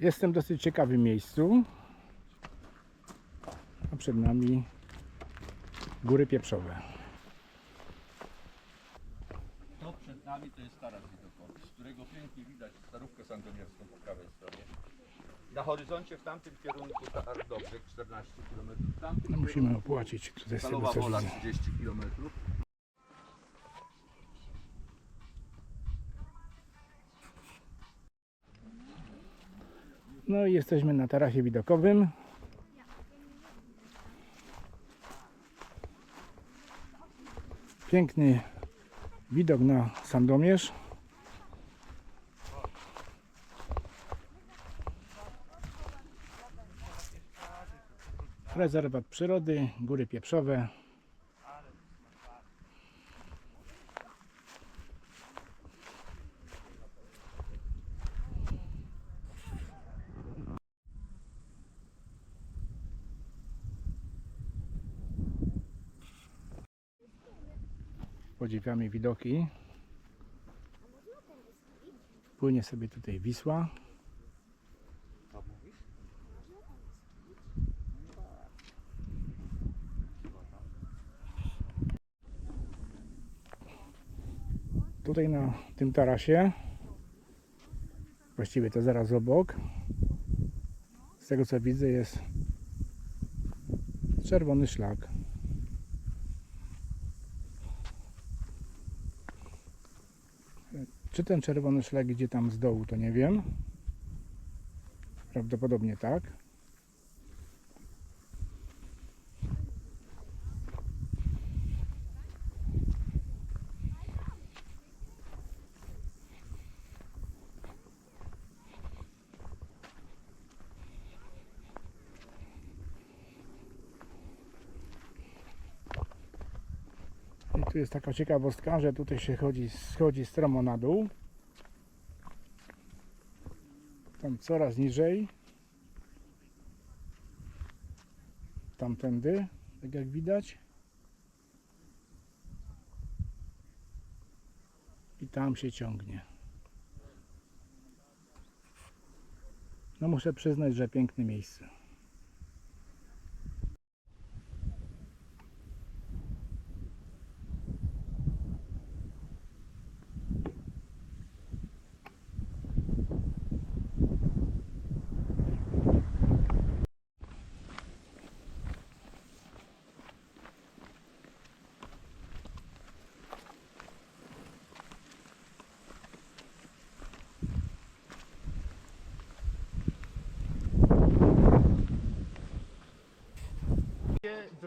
Jestem w dosyć ciekawym miejscu. A przed nami góry pieprzowe. To przed nami to jest taras widokowy, z którego pięknie widać starówkę sandomierską po prawej stronie. Na horyzoncie w tamtym kierunku Tardobrzeg 14 km, No, musimy opłacić tutaj z tego Stalowa co Wola widzę. 30 km. No i jesteśmy na tarasie widokowym. Piękny widok na Sandomierz. Rezerwat przyrody, góry pieprzowe. Podziwiamy widoki. Płynie sobie tutaj Wisła. Tutaj na tym tarasie, właściwie to zaraz obok, z tego co widzę jest czerwony szlak. Czy ten czerwony szlak idzie tam z dołu, to nie wiem. Prawdopodobnie tak. Tu jest taka ciekawostka, że tutaj się chodzi, schodzi stromo na dół. Tam coraz niżej. Tamtędy, tak jak widać. I tam się ciągnie. No muszę przyznać, że piękne miejsce.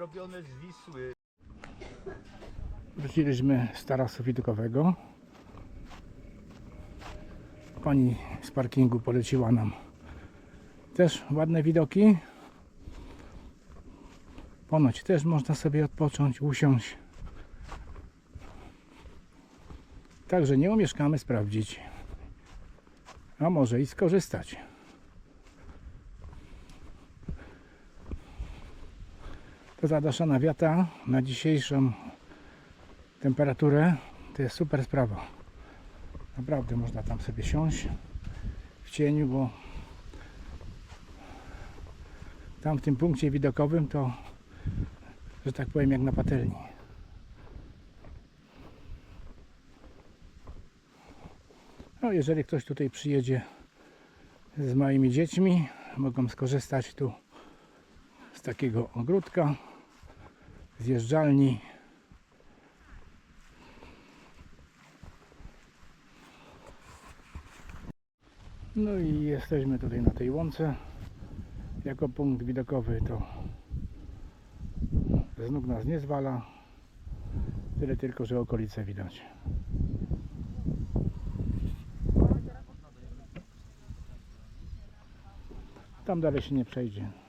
Zrobione z Wisły. Wróciliśmy z tarasu widokowego. Pani z parkingu poleciła nam też ładne widoki. Ponoć też można sobie odpocząć, usiąść. Także nie umieszkamy sprawdzić. A może i skorzystać. To zadaszana wiata na dzisiejszą temperaturę to jest super sprawa. Naprawdę można tam sobie siąść w cieniu, bo tam w tym punkcie widokowym to, że tak powiem, jak na patelni. No, jeżeli ktoś tutaj przyjedzie z moimi dziećmi, mogą skorzystać tu z takiego ogródka, zjeżdżalni. No i jesteśmy tutaj na tej łące. Jako punkt widokowy to z nóg nas nie zwala. Tyle tylko, że okolice widać. Tam dalej się nie przejdzie.